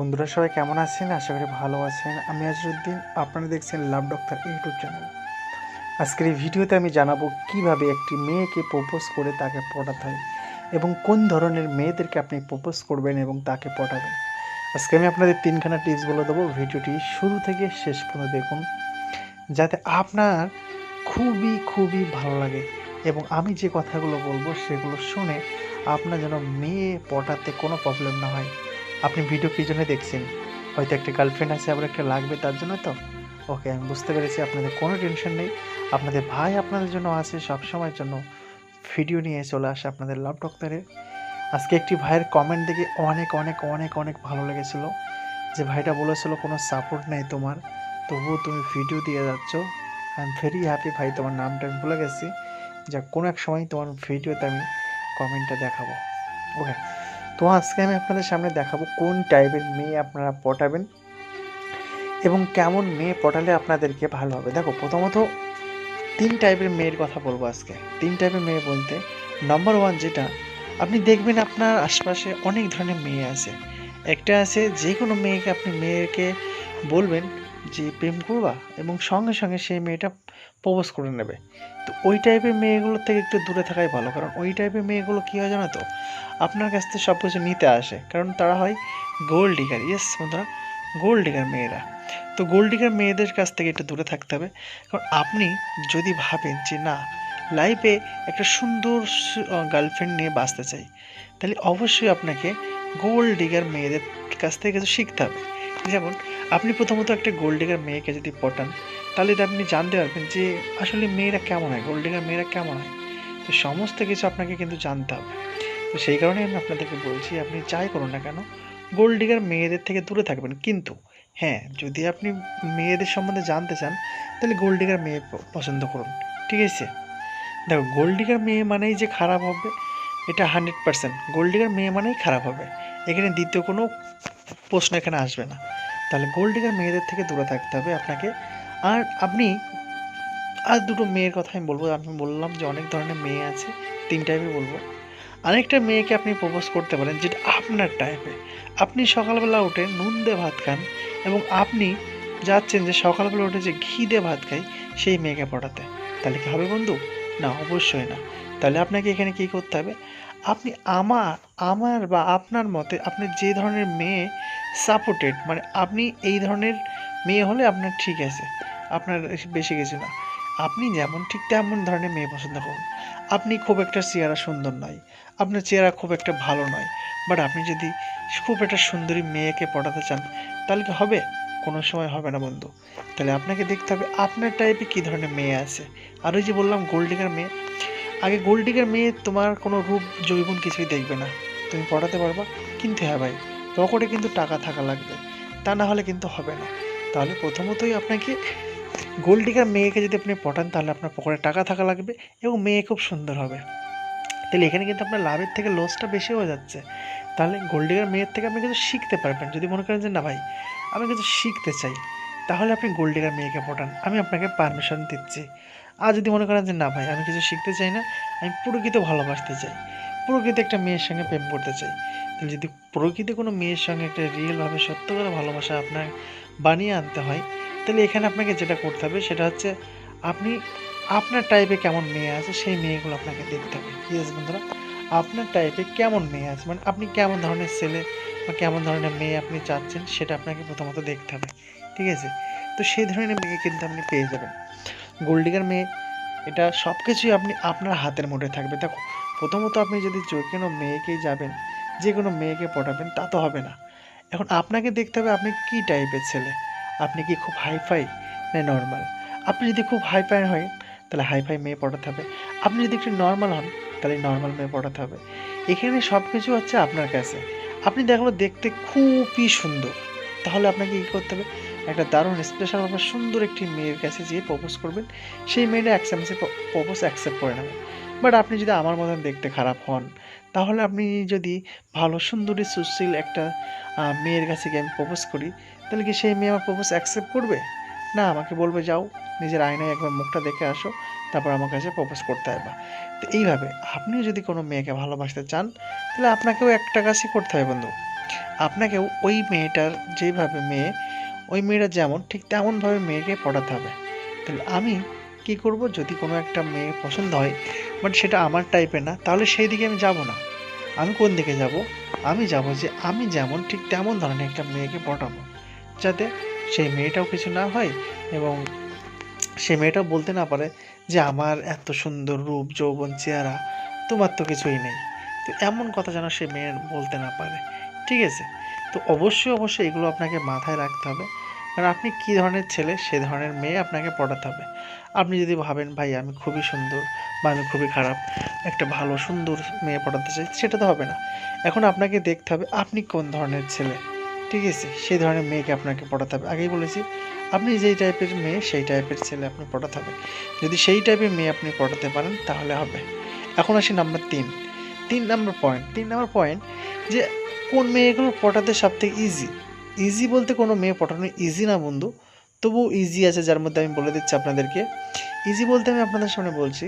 বন্ধুরা, সবাই কেমন আছেন? আশা করি ভালো আছেন। আমি আজরুদ্দিন, আপনারা দেখছেন লাভ ডক্টর ইউটিউব চ্যানেল। আজকের এই ভিডিওতে আমি জানাব কীভাবে একটি মেয়েকে প্রপোজ করে তাকে পটাতে হয় এবং কোন ধরনের মেয়েদেরকে আপনি প্রপোজ করবেন এবং তাকে পটাবেন। আজকে আমি আপনাদের তিনখানা টিপস বলে দেবো। ভিডিওটি শুরু থেকে শেষ পর্যন্ত দেখুন, যাতে আপনার খুবই খুবই ভালো লাগে এবং আমি যে কথাগুলো বলব সেগুলো শুনে আপনার যেন মেয়ে পটাতে কোনো প্রবলেম না হয়। আপনি ভিডিও কী জন্য দেখছেন? হয়তো একটা গার্লফ্রেন্ড আছে, আবার একটা লাগবে তার জন্য তো? ওকে আমি বুঝতে পেরেছি, আপনাদের কোনো টেনশন নেই। আপনাদের ভাই আপনাদের জন্য আছে সব সময়ের জন্য ভিডিও নিয়ে চলে আসে আপনাদের লাভ ডক্টরে আজকে একটি ভাইয়ের কমেন্ট দেখে অনেক অনেক অনেক অনেক ভালো লেগেছিল। যে ভাইটা বলেছিল, কোনো সাপোর্ট নেই তোমার। তবুও তুমি ভিডিও দিয়ে যাচ্ছ। আই এম ভেরি হ্যাপি ভাই, তোমার নামটা আমি ভুলে গেছি। যা কোনো এক সময় তোমার ভিডিওতে আমি কমেন্টটা দেখাবো। ওকে তো আজকে আমি আপনাদের সামনে দেখাবো কোন টাইপের মেয়ে আপনারা পটাবেন এবং কেমন মেয়ে পটালে আপনাদেরকে ভালো হবে। দেখো, প্রথমত তিন টাইপের মেয়ের কথা বলব আজকে। তিন টাইপের মেয়ে বলতে নম্বর ওয়ান যেটা, আপনি দেখবেন আপনার আশপাশে অনেক ধরনের মেয়ে আছে। একটা আছে যে কোনো মেয়েকে আপনি মেয়েকে বলবেন যে প্রেম করবা এবং সঙ্গে সঙ্গে সেই মেয়েটা প্রপোজ করে নেবে। তো ওই টাইপের মেয়েগুলোর থেকে একটু দূরে থাকাই ভালো, কারণ ওই টাইপের মেয়েগুলো কী হয় জানো তো? আপনার কাছ থেকে সব কিছু নিতে আসে। কারণ তারা হয় গোল্ড ডিগার ইয়েস বন্ধুরা গোল্ড ডিগার মেয়েরা। তো গোল্ড ডিগার মেয়েদের কাছ থেকে একটু দূরে থাকতে হবে। কারণ আপনি যদি ভাবেন যে না লাইফে একটা সুন্দর গার্লফ্রেন্ড নিয়ে বাঁচতে চাই, তাহলে অবশ্যই আপনাকে গোল্ড ডিগার মেয়েদের কাছ থেকে কিছু শিখতে হবে। যেমন, আপনি প্রথমত একটা গোল্ড ডিগার মেয়েকে যদি পটান তাহলে আপনি জানতে পারবেন যে আসলে মেয়েরা কেমন হয় গোল্ড ডিগার মেয়েরা কেমন হয়। তো সমস্ত কিছু আপনাকে কিন্তু জানতে হবে। তো সেই কারণে আমি আপনাদেরকে বলছি, আপনি যাই করুন না কেন গোল্ড ডিগার মেয়েদের থেকে দূরে থাকবেন। কিন্তু হ্যাঁ যদি আপনি মেয়েদের সম্বন্ধে জানতে চান, তাহলে গোল্ড ডিগার মেয়ে পছন্দ করুন। ঠিক আছে? দেখো গোল্ড ডিগার মেয়ে মানেই যে খারাপ হবে, এটা হান্ড্রেড পার্সেন্ট গোল্ড ডিগার মেয়ে মানেই খারাপ হবে। এখানে দ্বিতীয় কোনো প্রশ্ন এখানে আসবে না। তাহলে গোল্ড ডিগার মেয়েদের থেকে দূরে থাকতে হবে আপনাকে আর আপনি, আর দুটো মেয়ের কথা আমি বলব। আমি বললাম যে অনেক ধরনের মেয়ে আছে, তিন টাইপের বলব। আরেকটা মেয়েকে আপনি প্রপোজ করতে পারেন যেটা আপনার টাইপে আপনি সকালবেলা উঠে নুন দিয়ে ভাত খান এবং আপনি যাচ্ছেন যে সকালবেলা উঠে যে ঘি দিয়ে ভাত খাই, সেই মেয়েকে পটাতে। তাহলে কি হবে বন্ধু? না, অবশ্যই না। তাহলে আপনাকে এখানে কি করতে হবে? আপনি আমার আমার বা আপনার মতে আপনি যে ধরনের মেয়ে সাপোর্টেড মানে আপনি এই ধরনের মেয়ে হলে আপনার ঠিক আছে। আপনার বেশি কিছু না। আপনি যেমন ঠিক তেমন ধরনের মেয়ে পছন্দ করুন। আপনি খুব একটা চেহারা সুন্দর নয়। আপনার চেহারা খুব একটা ভালো নয়। বাট আপনি যদি খুব একটা সুন্দরী মেয়েকে পটাতে চান, তাহলে কি হবে? কোনো সময় হবে না বন্ধু। তাহলে আপনাকে দেখতে হবে আপনার টাইপে কী ধরনের মেয়ে আছে। আর ওই যে বললাম গোল্ডিগার মেয়ে, আগে গোল্ডিগার মেয়ে তোমার কোনো রূপ, জৈবন কিছুই দেখবে না। তুমি পটাতে পারবা, কিন্তু হ্যাঁ ভাই। পকেটে কিন্তু টাকা থাকা লাগবে। তা না হলে কিন্তু হবে না। তাহলে প্রথমতই আপনাকে গোল্ড ডিগার মেয়েকে যদি আপনি পটান, তাহলে আপনার পকেটে টাকা থাকা লাগবে এবং মেয়ে খুব সুন্দর হবে। তাহলে এখানে কিন্তু আপনার লাভের থেকে লসটা বেশি হয়ে যাচ্ছে। তাহলে গোল্ড ডিগার মেয়ের থেকে আপনি কিছু শিখতে পারবেন। যদি মনে করেন যে, না ভাই, আমি কিছু শিখতে চাই। তাহলে আপনি গোল্ড ডিগার মেয়েকে পটান। আমি আপনাকে পারমিশন দিচ্ছি। আর যদি মনে করেন যে, না ভাই, আমি কিছু শিখতে চাই না, আমি প্রকৃত ভালোবাসতে চাই, প্রকৃত একটা মেয়ের সঙ্গে প্রেম করতে চাই। তাহলে যদি প্রকৃতি কোনো মেয়ের সঙ্গে একটা রিয়েলভাবে সত্য করে ভালোবাসা আপনার বানিয়ে আনতে হয়। তাহলে এখানে আপনাকে যেটা করতে হবে, সেটা হচ্ছে আপনি আপনার টাইপে কেমন মেয়ে আছে, সেই মেয়েগুলো আপনাকে দেখতে হবে। ইয়েস বন্ধুরা? আপনার টাইপে কেমন মেয়ে আছে? মানে আপনি কেমন ধরনের ছেলে বা কেমন ধরনের মেয়ে আপনি চাচ্ছেন, সেটা আপনাকে প্রথমত দেখতে হবে। ঠিক আছে? তো সেই ধরনের মেয়ে কিন্তু আপনি পেয়ে যাবেন। গোল্ডিগার মেয়ে, এটা সব কিছুই আপনি আপনার হাতের মুঠে থাকবে। দেখো, প্রথমত আপনি যদি যে কোনো মেয়েকেই যাবেন, যে কোনো মেয়েকে পটাবেন, তা তো হবে না। এখন আপনাকে দেখতে হবে আপনি কী টাইপের ছেলে। আপনি কি খুব হাইফাই না নর্মাল আপনি যদি খুব হাইফাই হয়, তাহলে হাইফাই মেয়ে পটাতে হবে। আপনি যদি একটু নর্মাল হন, তাহলে নর্মাল মেয়ে পটাতে হবে। এখানে সব কিছু হচ্ছে আপনার কাছে। আপনি দেখল দেখতে খুবই সুন্দর। তাহলে আপনাকে কী করতে হবে? একটা দারুণ স্পেশাল আপনার সুন্দর একটি মেয়ের কাছে যেয়ে প্রপোজ করবেন। সেই মেয়েটা অ্যাকসেপ্টে প্রপোজ অ্যাকসেপ্ট করে নেবেন বাট আপনি যদি আমার মতন দেখতে খারাপ হন, তাহলে আপনি যদি ভালো সুন্দরী, সুশীল একটা মেয়ের কাছে গিয়ে আমি প্রপোজ করি, তাহলে কি সেই মেয়ে আমার প্রপোজ অ্যাকসেপ্ট করবে? না, আমাকে বলবে, যাও, নিজের আয়নায় একবার মুখটা দেখে আসো, তারপর আমার কাছে প্রপোজ করতে হবে তো এইভাবে আপনিও যদি কোনো মেয়েকে ভালোবাসতে চান, তাহলে আপনাকেও একটা কাজই করতে হবে বন্ধু। আপনাকেও ওই মেয়েটার যেভাবে মেয়ে, ওই মেয়েটা যেমন, ঠিক তেমনভাবে মেয়েকে পটাতে হবে। তাহলে আমি কি করব? যদি কোনো একটা মেয়ে পছন্দ হয় বাট সেটা আমার টাইপের না, তাহলে সেই দিকে আমি যাব না। আমি কোন দিকে যাব? আমি যাব যে আমি যেমন ঠিক তেমন ধরনের একটা মেয়েকে পটাবো, যাতে সেই মেয়েটাও কিছু না হয় এবং সে মেয়েটাও বলতে না পারে যে আমার এত সুন্দর রূপ, যৌবন, চেহারা, তোমার তো কিছুই নেই। তো এমন কথা যেন সে মেয়ে বলতে না পারে। ঠিক আছে? তো অবশ্যই অবশ্যই এগুলো আপনাকে মাথায় রাখতে হবে। কারণ আপনি কী ধরনের ছেলে, সে ধরনের মেয়ে আপনাকে পটাতে হবে। আপনি যদি ভাবেন, ভাই, আমি খুবই সুন্দর বা আমি খুবই খারাপ। একটা ভালো, সুন্দর মেয়ে পটাতে চাই, সেটা তো হবে না। এখন আপনাকে দেখতে হবে আপনি কোন ধরনের ছেলে। ঠিক আছে? সেই ধরনের মেয়েকে আপনাকে পটাতে হবে। আগেই বলেছি, আপনি যেই টাইপের মেয়ে, সেই টাইপের ছেলে আপনি পটাতে হবে। যদি সেই টাইপের মেয়ে আপনি পটাতে পারেন, তাহলে হবে। এখন আসি নাম্বার তিন। তিন নাম্বার পয়েন্ট তিন নাম্বার পয়েন্ট যে কোন মেয়েগুলো পটাতে সবথেকে ইজি ইজি বলতে কোনো মেয়ে পটানো ইজি না বন্ধু। তবুও ইজি আছে যার মধ্যে আমি বলে দিচ্ছি আপনাদেরকে। ইজি বলতে আমি আপনাদের সামনে বলছি,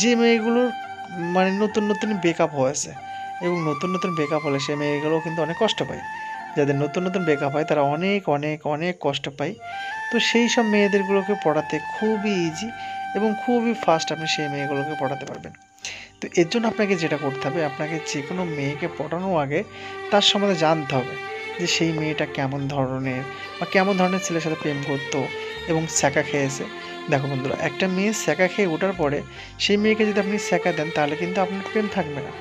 যে মেয়েগুলোর মানে নতুন নতুন ব্রেকআপ হয়েছে এবং নতুন নতুন ব্রেকআপ হলে সে মেয়েগুলো কিন্তু অনেক কষ্ট পায়। যাদের নতুন নতুন ব্রেকআপ হয় তারা অনেক অনেক অনেক কষ্ট পায়। তো সেই সব মেয়েদেরগুলোকে পড়াতে খুবই ইজি এবং খুবই ফাস্ট আপনি সেই মেয়েগুলোকে পড়াতে পারবেন। তো এর জন্য আপনাকে যেটা করতে হবে, আপনাকে যে কোনো মেয়েকে পটানোর আগে তার সম্বন্ধে জানতে হবে। যে সেই মেয়েটা কেমন ধরনের বা কেমন ধরনের ছেলের সাথে প্রেম করতো এবং স্যাকা খেয়েছে। দেখো বন্ধুরা, একটা মেয়ে স্যাকা খেয়ে ওঠার পরে সেই মেয়েকে যদি আপনি স্যাকা দেন, তাহলে কিন্তু আপনার প্রেম থাকবে না।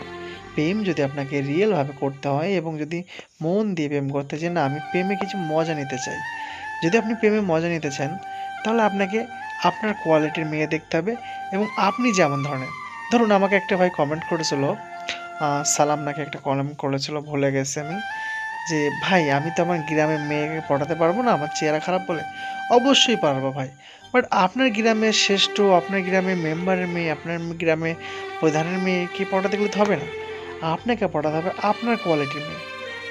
প্রেম যদি আপনাকে রিয়েলভাবে করতে হয় এবং যদি মন দিয়ে প্রেম করতে যে, না, আমি প্রেমে কিছু মজা নিতে চাই। যদি আপনি প্রেমে মজা নিতে চান, তাহলে আপনাকে আপনার কোয়ালিটির মেয়ে দেখতে হবে এবং আপনি যেমন ধরনের। ধরুন, আমাকে একটা ভাই কমেন্ট করেছিল সালাম নাকি একটা কমেন্ট করেছিল, ভুলে গেছি আমি। যে, ভাই, আমি তো আমার গ্রামের মেয়েকে পটাতে পারব না, আমার চেহারা খারাপ বলে? অবশ্যই পারব ভাই। বাট আপনার গ্রামের শ্রেষ্ঠ, আপনার গ্রামের মেম্বারের মেয়ে, আপনার গ্রামে প্রধানের মেয়ে কি পটাতে গেলে তো হবে না। আপনাকে পটাতে হবে আপনার কোয়ালিটির মেয়ে।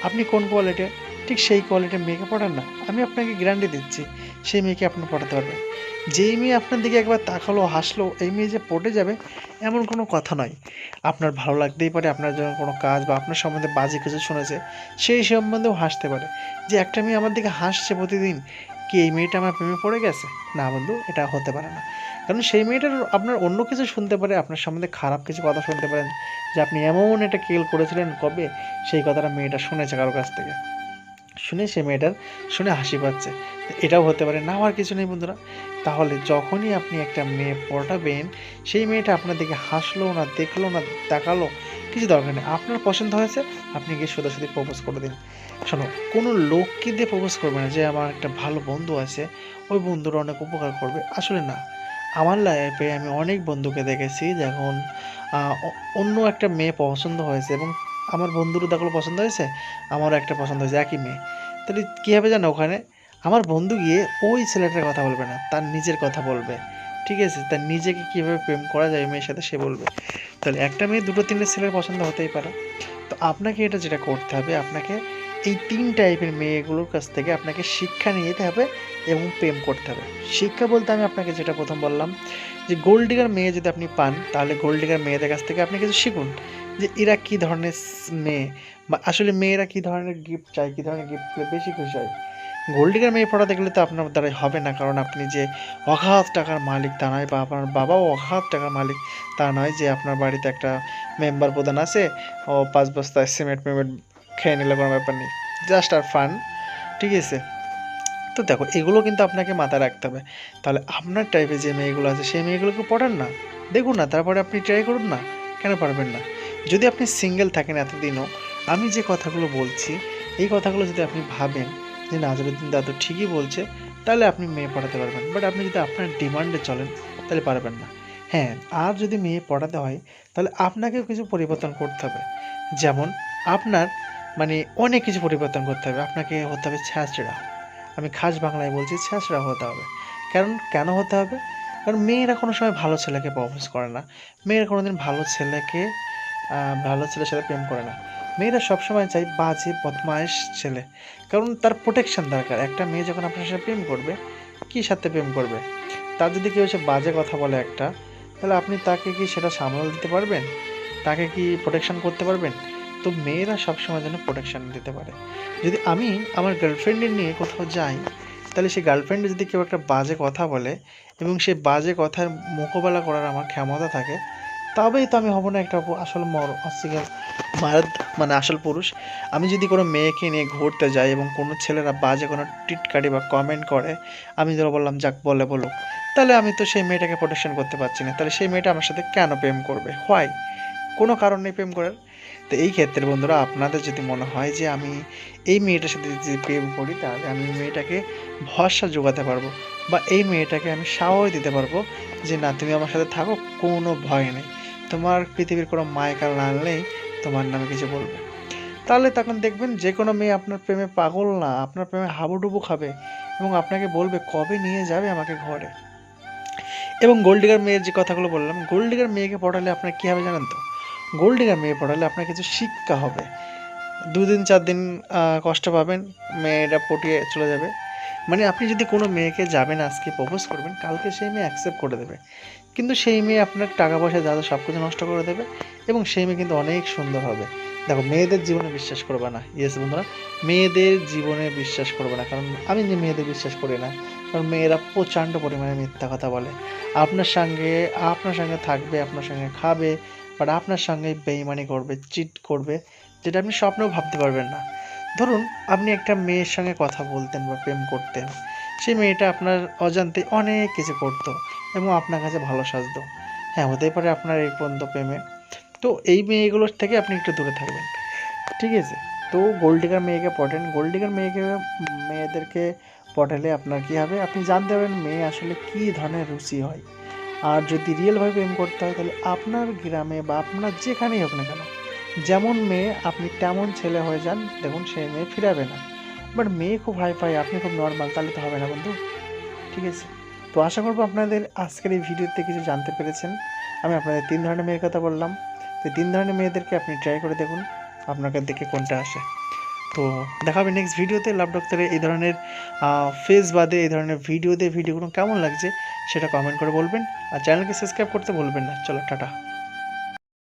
আপনি কোন কোয়ালিটির ঠিক সেই কোয়ালিটির মেয়েকে পড়ান না। আমি আপনাকে গ্যারান্টি দিচ্ছি, সেই মেয়েকে আপনি পড়াতে পারবেন। যেই মেয়ে আপনার দিকে একবার তাকালো, হাসলো, এই মেয়ে যে পটে যাবে, এমন কোনো কথা নয়। আপনার ভালো লাগতেই পারে, আপনার জন্য কোনো কাজ বা আপনার সম্বন্ধে বাজে কিছু শুনেছে, সেই সম্বন্ধেও হাসতে পারে। যে একটা মেয়ে আমার দিকে হাসছে প্রতিদিন, কি এই মেয়েটা আমার প্রেমে পড়ে গেছে? না বন্ধু, এটা হতে পারে না। কারণ সেই মেয়েটার আপনার অন্য কিছু শুনতে পারে, আপনার সম্বন্ধে খারাপ কিছু কথা শুনতে পারেন, যে আপনি এমন একটা কেল করেছিলেন কবে? সেই কথাটা মেয়েটা শুনেছে কারও কাছ থেকে। শুনে সে মেয়েটার শুনে হাসি পাচ্ছে। এটাও হতে পারে। না আমার কিছু নেই বন্ধুরা। তাহলে যখনই আপনি একটা মেয়ে পটাবেন, সেই মেয়েটা আপনার দিকে হাসলো না, দেখল না, তাকালো, কিছু দরকার নেই। আপনার পছন্দ হয়েছে, আপনি গিয়ে সোজাসুজি প্রপোজ করে দিন। শোনো, কোনো লোককে দিয়ে প্রপোজ করবে না যে, আমার একটা ভালো বন্ধু আছে, ওই বন্ধুর অনেক উপকার করবে। আসলে না। আমার লাইফে আমি অনেক বন্ধুকে দেখেছি যখন অন্য একটা মেয়ে পছন্দ হয়েছে এবং আমার বন্ধুরও দেখল পছন্দ হয়েছে, আমারও একটা পছন্দ হয়েছে, একই মেয়ে। তাহলে কী হবে জানো ওখানে? আমার বন্ধু গিয়ে ওই ছেলেটার কথা বলবে না, তার নিজের কথা বলবে। ঠিক আছে? তার নিজেকে কীভাবে প্রেম করা যায় মেয়ের সাথে সে বলবে। তাহলে একটা মেয়ে দুটো তিনটে ছেলের পছন্দ হতেই পারে। তো আপনাকে এটা যেটা করতে হবে, আপনাকে এই তিন টাইপের মেয়েগুলোর কাছ থেকে আপনাকে শিক্ষা নিয়ে যেতে হবে এবং প্রেম করতে হবে। শিক্ষা বলতে আমি আপনাকে যেটা প্রথম বললাম, যে গোল্ড ডিগার মেয়ে যদি আপনি পান, তাহলে গোল্ড ডিগার মেয়েদের কাছ থেকে আপনি কিছু শিখুন। যে এরা কী ধরনের মেয়ে? বা আসলে মেয়েরা কী ধরনের গিফট চায়, কী ধরনের গিফট পেলে বেশি খুশি হয়? গোল্ড ডিগার মেয়ে পড়াতে গেলে তো আপনার দ্বারাই হবে না, কারণ আপনি যে অগাধ টাকার মালিক তা নয় বা আপনার বাবাও অগাধ টাকার মালিক তা নয় যে আপনার বাড়িতে একটা মেম্বার প্রধান আছে, ও পাঁচ বস্তা সিমেন্ট মেমেন্ট খেয়ে নিলে কোনো ব্যাপার নেই। জাস্ট আর ফান ঠিক আছে? তো দেখো, এগুলো কিন্তু আপনাকে মাথায় রাখতে হবে। তাহলে আপনার টাইপের যে মেয়েগুলো আছে, সেই মেয়েগুলোকে পড়ান না। দেখুন না, তারপরে আপনি ট্রাই করুন না, কেন পারবেন না? যদি আপনি সিঙ্গেল থাকেন এতদিনও, আমি যে কথাগুলো বলছি, এই কথাগুলো যদি আপনি ভাবেন যে নাজরুদ্দিন দাদু ঠিকই বলছে, তাহলে আপনি মেয়ে পড়াতে পারবেন। বাট আপনি যদি আপনার ডিমান্ডে চলেন, তাহলে পারবেন না। হ্যাঁ আর যদি মেয়ে পড়াতে হয়, তাহলে আপনাকেও কিছু পরিবর্তন করতে হবে। যেমন, আপনার মানে অনেক কিছু পরিবর্তন করতে হবে। আপনাকে হতে হবে ছ্যাঁচড়া আমি খাস বাংলায় বলছি ছ্যাঁচড়া হতে হবে। কারণ, কেন হতে হবে? কারণ মেয়েরা কোনো সময় ভালো ছেলেকে প্রপোজ করে না। মেয়েরা কোনো দিন ভালো ছেলেকে ভালো ছেলের সাথে প্রেম করে না। মেয়েরা সবসময় চাই বাজে বদমাইশ ছেলে। কারণ তার প্রোটেকশন দরকার। একটা মেয়ে যখন আপনার সাথে প্রেম করবে, কী সাথে প্রেম করবে? তার যদি কেউ এসে বাজে কথা বলে একটা, তাহলে আপনি তাকে কি সেটা সামাল দিতে পারবেন? তাকে কি প্রোটেকশন করতে পারবেন? তো মেয়েরা সবসময় যেন প্রোটেকশন দিতে পারে। যদি আমি আমার গার্লফ্রেন্ডের নিয়ে কোথাও যাই, তাহলে সেই গার্লফ্রেন্ডে যদি কেউ একটা বাজে কথা বলে এবং সেই বাজে কথার মোকাবেলা করার আমার ক্ষমতা থাকে তবেই তো আমি হব না একটা আসল মর অসিগাল মারাদ মানে আসল পুরুষ। আমি যদি কোনো মেয়েকে নিয়ে ঘুরতে যাই এবং কোনো ছেলেরা বাজে কোনো টিটকারি বা কমেন্ট করে, আমি ধরো বললাম, যাক, বলে বলুক। তাহলে আমি তো সেই মেয়েটাকে প্রোটেকশন করতে পারছি না। তাহলে সেই মেয়েটা আমার সাথে কেন প্রেম করবে? হোয়াই কোনো কারণ নেই প্রেম করার তো এই ক্ষেত্রে বন্ধুরা, আপনাদের যদি মনে হয় যে আমি এই মেয়েটার সাথে যদি প্রেম করি, তাহলে আমি মেয়েটাকে ভরসা যোগাতে পারব বা এই মেয়েটাকে আমি সাহস দিতে পারব যে, না, তুমি আমার সাথে থাকো, কোনো ভয় নেই। তোমার পৃথিবীর কোনো মায়কার লাল নেই তোমার নামে কিছু বলবে। তাহলে তখন দেখবেন যে কোনো মেয়ে আপনার প্রেমে পাগল না, আপনার প্রেমে হাবুডুবু খাবে এবং আপনাকে বলবে, কবে নিয়ে যাবে আমাকে ঘরে? এবং গোল্ডিগার মেয়ের যে কথাগুলো বললাম, গোল্ডিগার মেয়েকে পড়ালে আপনার কী হবে জানেন তো? গোল্ডিগার মেয়ে পড়ালে আপনার কিছু শিক্ষা হবে। দুদিন, চার দিন কষ্ট পাবেন, মেয়েটা পটিয়ে চলে যাবে। মানে আপনি যদি কোনো মেয়েকে যাবেন আজকে প্রপোজ করবেন, কালকে সেই মেয়ে অ্যাকসেপ্ট করে দেবে। কিন্তু সেই মেয়ে আপনার টাকা পয়সা যা সব কিছু নষ্ট করে দেবে এবং সেই মেয়ে কিন্তু অনেক সুন্দর হবে। দেখো, মেয়েদের জীবনে বিশ্বাস করবে না। ইয়েস বন্ধুরা, মেয়েদের জীবনে বিশ্বাস করবে না। কারণ আমি যে মেয়েদের বিশ্বাস করি না, কারণ মেয়েরা প্রচণ্ড পরিমাণে মিথ্যা কথা বলে। আপনার সঙ্গে আপনার সঙ্গে থাকবে, আপনার সঙ্গে খাবে বাট আপনার সঙ্গে বেইমানি করবে চিট করবে, যেটা আপনি স্বপ্নেও ভাবতে পারবেন না। ধরুন, আপনি একটা মেয়ের সঙ্গে কথা বলতেন বা প্রেম করতেন। সেই মেয়েটা আপনার অজান্তে অনেক কিছু করতো। এবং আপনার কাছে ভালো সাজতো। হ্যাঁ হতেই পারে আপনার এই পর্যন্ত প্রেমে। তো এই মেয়েগুলোর থেকে আপনি একটু দূরে থাকবেন। ঠিক আছে? তো গোল্ডিগার মেয়েকে পটেন। গোল্ডিগার মেয়েকে, মেয়েদেরকে পটালে আপনার কী হবে? আপনি জানতে পারবেন মেয়ে আসলে কী ধরনের রুচি হয়। আর যদি রিয়েলভাবে প্রেম করতে হয়, তাহলে আপনার গ্রামে বা আপনার যেখানেই হোক না কেন, যেমন মেয়ে, আপনি তেমন ছেলে হয়ে যান। দেখুন, সেই মেয়ে ফিরাবে না। বাট মেয়ে খুব হাই ফাই আপনি খুব নর্মাল তাহলে তো হবে না বন্ধু। ঠিক আছে? তো আশা করব আপনাদের আজকের এই ভিডিওতে কিছু জানতে পেরেছেন। আমি আপনাদের তিন ধরনের মেয়ের কথা বললাম। তো তিন ধরনের মেয়েদেরকে আপনি ট্রাই করে দেখুন, আপনাকে দেখে কোনটা আসে। তো দেখা হবে নেক্সট ভিডিওতে, লাভ ডক্টরে এই ধরনের ফেস বাদে এই ধরনের ভিডিও দিয়ে ভিডিওগুলো কেমন লাগছে, সেটা কমেন্ট করে বলবেন। আর চ্যানেলকে সাবস্ক্রাইব করতে বলবেন না। চলো, টাটা।